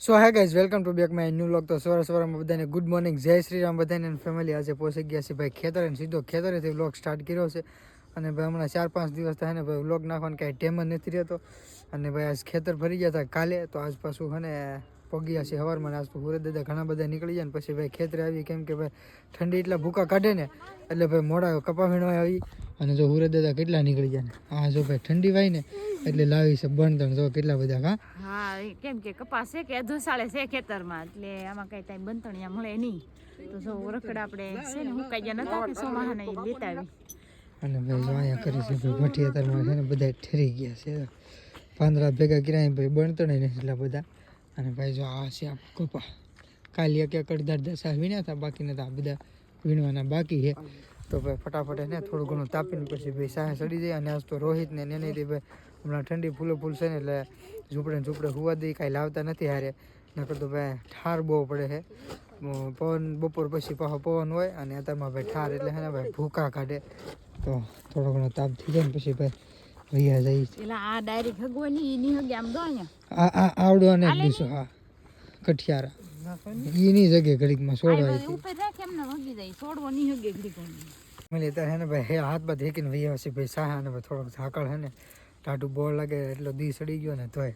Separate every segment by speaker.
Speaker 1: So hey guys welcome to back my new vlog તો સવારે સવારમાં બધાને ગુડ મોર્નિંગ જય શ્રી રામ બધાને ફેમિલી આજે પહોંચી ગયા છે ભાઈ ખેતરે સીધો ખેતરેથી વ્લોગ સ્ટાર્ટ કર્યો છે. અને ભાઈ હમણાં ચાર પાંચ દિવસ થાય ને ભાઈ વ્લોગ નાખવાનો કાંઈ ટેમ જ નથી રહેતો. અને ભાઈ આજ ખેતર ફરી ગયા હતા કાલે, તો આજ પાછું હને પગ્યા છે સવારમાં આજ તો હુરત દાદા ઘણા બધા નીકળી જાય ને પછી ભાઈ ખેતરે આવી કેમ કે ભાઈ ઠંડી એટલા ભૂકા કાઢે ને એટલે ભાઈ મોડા કપા વીણવા આવી. અને જો હુરત દાદા કેટલા નીકળી જાય ને હા જો ભાઈ ઠંડી વાય ને એટલે લાવી છે બંધ જો કેટલા બધા હા
Speaker 2: હા કેમ કે કપાસ છે કે ધોસાળે છે ખેતરમાં એટલે આમાં કઈ ટાઈમ બંતણિયા મળે નહીં. તો જો રખડ આપણે છે ને મુકાઈ ગયા નતા કે સોમાહાને લેતા આવી
Speaker 1: અને ભાઈ જો અહીંયા કરી છે ભાઈ ભઠ્ઠી અત્યારમાં છે ને બધા ઠરી ગયા છે. પાંદડા ભેગા કર્યા ભાઈ બનતો એટલા બધા. અને ભાઈ જો આ છે આમ કપા. કાલે એક એક અડધા અડધા વીણ્યા હતા, બાકીના તો આ બધા વીણવાના બાકી છે. તો ભાઈ ફટાફટ એને થોડું ઘણું તાપીને પછી ભાઈ સાહે ચડી જાય અને આજ તો રોહિતને ને એને ભાઈ હમણાં ઠંડી ફૂલો ફૂલ છે ને એટલે ઝૂંપડે ઝૂંપડે હોવા દઈ કાંઈ લાવતા નથી હારે. નકર તો ભાઈ ઠાર બહુ પડે છે. પવન, બપોર પછી પાછો પવન હોય અને અત્યારમાં ભાઈ ઠાર એટલે હે ને ભાઈ ભૂકા કાઢે. તો થોડો ઘણો તાપ થઈ જાય ને પછી ભાઈ વૈયા જઈ
Speaker 2: એટલે આ ડાયરેક્ટ હગવાની ઈ હગે આમ દો અહીંયા.
Speaker 1: આ આ આવડો અને જ હા કઠિયારા. એની જગ્યાએ ઘડીકમાં છોડવા
Speaker 2: બધું ઉપર રાખે એમને હગી જાય છોડવો નહીં હગે ઘડીક
Speaker 1: મળી ત્યારે હે ને ભાઈ હે હાથ બાદ હેકીને વૈયા છે ભાઈ સાહા ને થોડોક ઝાકળ હે ને ટાટું બોળ લાગે એટલો દી સડી ગયો ને તોય.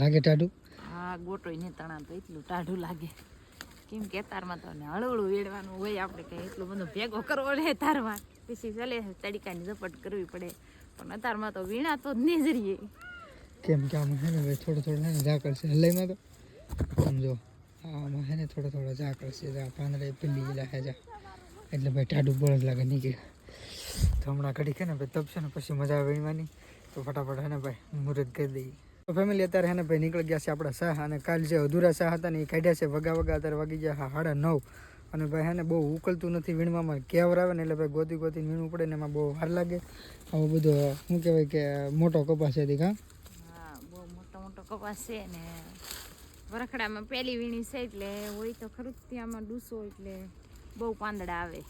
Speaker 1: લાગે ટાટું
Speaker 2: હા ગોટોય ને તણા તો એટલું ટાઢું લાગે. કેમ કે તારમાં તો ને હળવળું વેડવાનું હોય આપણે કઈ એટલો બધો ભેગો કરવો રહે તારમાં. પછી ચાલે તડીકાની ઝપટ કરવી પડે. પણ અતારમાં તો વીણા તો જ નહીં જરીએ.
Speaker 1: કેમ કે આમાં હે ભાઈ થોડો થોડો ને ઝાકળ છે હલાઈમાં તો? સમજો આમાં હે ને થોડો થોડો ઝાકળ છે જા, પાંદડા પીલી ગયેલા હે, જા. એટલે ભાઈ ટાડું બળદ લાગે નીકળે. તો હમણાં ઘડી કે ને ભાઈ તપશે ને પછી મજા આવે વીણવાની તો ફટાફટ હે ને ભાઈ મુહૂર્ત કરી દઈએ. તો ફેમિલી અત્યારે હે ને ભાઈ નીકળી ગયા છે આપણા શાહ અને કાલ જે અધૂરા શાહ હતા ને એ કાઢ્યા છે. વગા વગા અત્યારે વાગી ગયા સાડા નવ. અને ભાઈ હેને બહુ ઉકળતું નથી વીણવામાં કેવર આવે ને એટલે ભાઈ ગોતી ગોતી વીણવું પડે ને એમાં બહુ હાર લાગે. આવો બધો શું કહેવાય કે મોટો કપાસ છે દીકા
Speaker 2: હા? બહુ મોટો મોટો કપાસ છે ને. વરખડામાં પહેલી વીણી છે એટલે હોય તો ખરું ત્યાંમાં ડૂસો એટલે બહુ પાંદડા આવે.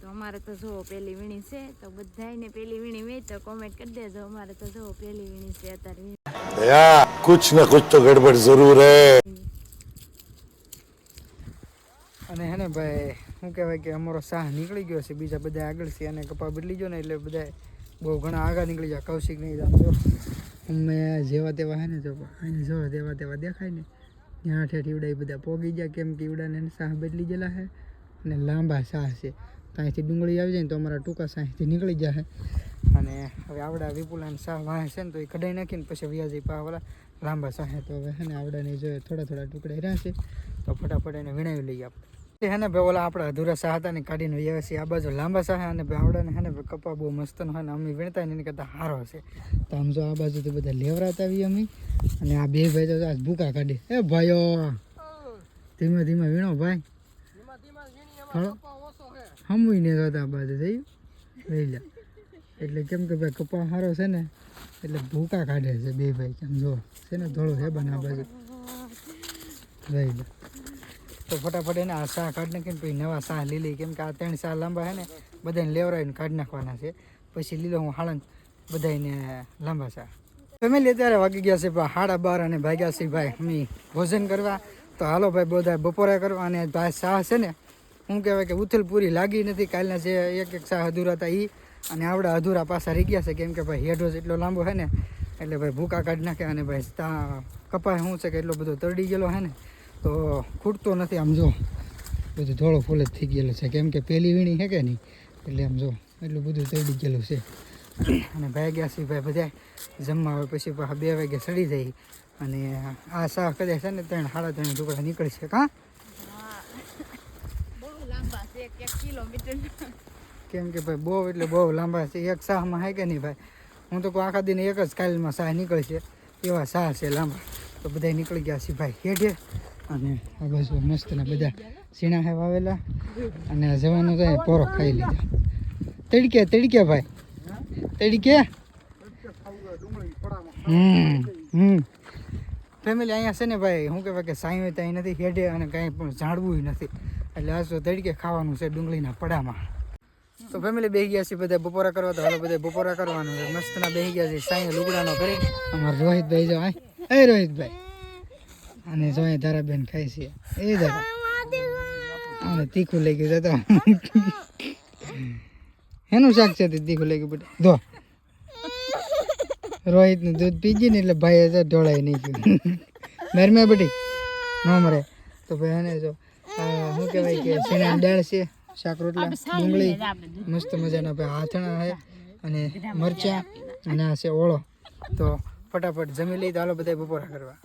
Speaker 2: તો અમારે તો જુઓ પહેલી વીણી છે તો બધાને પેલી વીણી હોય તો કોમેન્ટ કરી દેજો. અમારે તો જુઓ પહેલી વીણી છે અત્યારે
Speaker 3: કુછ ના કુછ તો ગડબડ જરૂર હે.
Speaker 1: અને હે ને ભાઈ, શું કહેવાય કે અમારો શાહ નીકળી ગયો છે. બીજા બધા આગળ છે અને કપા બદલી ગયો ને એટલે બધા બહુ ઘણા આગળ નીકળી ગયા. કૌશિક નહીં જાણતો જો, અમે જેવા તેવા હે ને જો અહીં જો તેવા તેવા દેખાય ને. ત્યાં ઠેઠ ઈવડા ઈ બધા પોગી ગયા કેમ કે ઈવડાને શાહ બદલી ગયેલા છે અને લાંબા શાહ છે. તો અહીંથી ડુંગળી આવી જાય ને તો અમારા ટૂંકા શાહથી નીકળી જાય અને હવે આવડા વિપુલાને શાહ વાહે છે ને તો એ કઢાઈ નાખીને પછી વ્યાજી પાવાલા લાંબા શાહે તો હવે હે ને આવડાને જોઈએ થોડા થોડા ટુકડા રહ્યા છે. તો ફટાફટ એને વીણાવી લઈએ આપણે. હે ને ભાઈ ઓલા આપણા અધૂરા સાહ હતા ને કાઢીને વ્યાવે છીએ આ બાજુ લાંબા શાહ અને આવડાને હે ને ભાઈ કપા બહુ મસ્ત હોય ને અમે વીણતા ને એની કરતાં સારો છે. તો આમ જો આ તો બધા લેવરાતા આવી અમે. અને આ બે ભાઈ તો ભૂકા કાઢી. એ ભાઈઓ! ધીમે ધીમે વીણો ભાઈ. હમુય ને જોતા આ બાજુ થઈ લઈ લે. એટલે કેમ કે ભાઈ કપા સારો છે ને, એટલે ભૂકા કાઢે છે બે ભાઈ. કેમ જો, છે ને થોડું બને આ બાજુ. લઈ લે. તો ફટાફટ એને આ શાહ કાઢી નાખીને પછી નવા શાહ લીલી કેમ કે આ ત્રણ શાહ લાંબા છે ને, બધાને લેવરાવીને કાઢી નાખવાના છે. પછી લીલો હું હાળંગ બધાને લાંબા શાહ ફેમિલી અત્યારે વાગી ગયા છે હાડા બાર અને ભાગ્યા છે ભાઈ. અમે ભોજન કરવા. તો હાલો ભાઈ બધા બપોરે કરવા અને ભાઈ શાહ છે ને શું કહેવાય કે ઉથલ પૂરી લાગી નથી. કાલના જે એક એક શાહ અધૂરા હતા એ અને આવડા અધૂરા પાછા રહી ગયા છે. કેમ કે ભાઈ હેડો એટલો લાંબો છે ને, એટલે ભાઈ ભૂકા કાઢી નાખે અને ભાઈ તા કપાસ શું છે કે એટલો બધો તરડી ગયેલો છે ને તો ખૂટતો નથી. આમ જો બધું ધોળો ફૂલ જ થઈ ગયેલો છે. કેમ કે પહેલી વીણી છે કે નહીં? એટલે આમ જો એટલું બધું તરડી ગયેલું છે. અને ભાઈ ગયા છે ભાઈ બધા જમવા આવે પછી બે વાગે સડી જાય. અને આ સાહ કદાચ છે ને ત્રણ સાડા ત્રણ ટુકડા નીકળશે કાં? કેમ કે ભાઈ બહુ એટલે બહુ લાંબા છે. એક શાહમાં હે કે નહીં ભાઈ? હું તો કહું આખા દિન એક જ કાલમાં શાહ નીકળશે એવા શાહ છે લાંબા. તો બધા નીકળી ગયા છે ભાઈ. હેઠે અને આ બાજુ મસ્તના બધા સીણા હે વાવેલા અને જવાનું તો પોરો ખાઈ લીધા. તડકે તડકે ભાઈ. તડકે? હમ હમ. ફેમિલી અહીંયા છે ને ભાઈ, શું કહેવાય કે સાંઈ ત્યાં નથી હેડે અને કાંઈ પણ જાણવું નથી. એટલે આ તો તડકે ખાવાનું છે ડુંગળીના પડામાં. તો ફેમિલી બેસી ગયા છે બધા બપોરા કરવા, તો હાલો બધા બપોરા કરવાનું છે. મસ્તના બેસી ગયા છે સાંઈ લુગડાનો કરી અમારા રોહિતભાઈ જો આ એ રોહિતભાઈ. અને જોઈએ ધારાબેન ખાય છે. એ ધારા અને તીખું લઈ ગયું તો. એનું શાક છે તે તીખું લઈ ગયું બેટા જો. રોહિતનું દૂધ પી ગયું ને એટલે ભાઈ તો ઢોળાઈ નહીં ગયું નરમે બેટી? ન મરે. તો ભાઈ એને જો શું કહેવાય કે શેણાની દાળ છે શાક રોટલા ડુંગળી મસ્ત મજાના ભાઈ હાથણા છે અને મરચાં અને આ છે ઓળો. તો ફટાફટ જમી લઈ તો હાલો બધા બપોરા કરવા.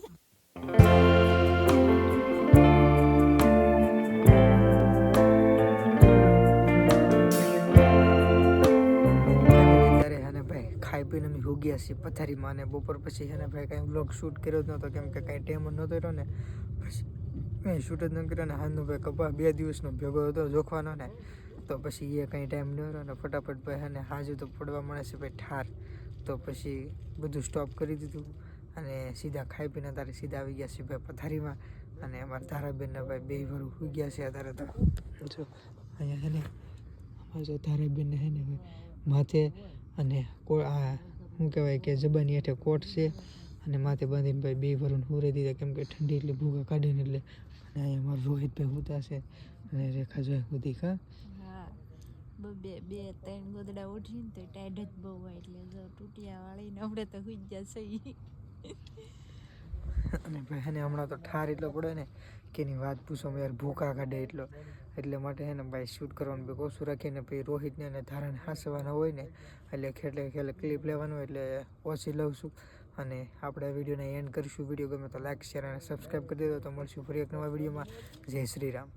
Speaker 1: પીને અમે હોગ્યા છીએ પથારીમાં અને બપોર પછી છે ને ભાઈ કાંઈ બ્લોગ શૂટ કર્યો જ નહોતો, કેમ કે કાંઈ ટાઈમ જ નહોતો રહ્યો ને. પછી મેં શૂટ જ ન કર્યો ને હાલનો ભાઈ કપા બે દિવસનો ભેગો હતો જોખવાનો ને, તો પછી એ કંઈ ટાઈમ ન રહ્યો ને ફટાફટ ભાઈ અને હાજુ તો પડવા મળે છે ભાઈ ઠાર. તો પછી બધું સ્ટોપ કરી દીધું. અને સીધા ખાઈ પીને તારે સીધા આવી ગયા છે ભાઈ પથારીમાં. અને અમારા ધારાબેનના ભાઈ બે વરું હોઈ ગયા છે અત્યારે તો. જો, અહીંયા છે ને, અમારા જો ધારાબેનને છે ને માથે અને આ, શું કહેવાય કે જબાની હેઠે કોટ છે. અને માથે બાંધીને ભાઈ બે ભરું હું રહી દીધા, કેમ કે ઠંડી એટલે ભૂગા કાઢીને એટલે. અને અહીંયા અમારા રોહિતભાઈ ઉતા છે. અને રેખા જોઈ સુધી ખા.
Speaker 2: બે બે, ત્રણ ગોદડા ઉઠીને તો ટાઈડ જ બહુ હોય એટલે જો તૂટ્યા વાળીને આપણે તો હુઈ ગયા સહી
Speaker 1: અને ભાઈ હમણાં તો ઠાર એટલો પડે ને કે એની વાત પૂછો યાર ભૂકા કાઢે એટલો. એટલે માટે હે ને ભાઈ શૂટ કરવાનું બી ઓછું રાખીને પછી રોહિતને અને ધારાને હાંસવાના હોય ને એટલે ખેલે ખેલે ક્લિપ લેવાનું એટલે ઓછી લઉં અને આપણે વિડીયોને એન્ડ કરીશું. વીડિયો ગમે તો લાઈક શેર અને સબસ્ક્રાઈબ કરી દેજો. તો મળશું ફરી એક નવા વિડીયોમાં. જય શ્રી રામ.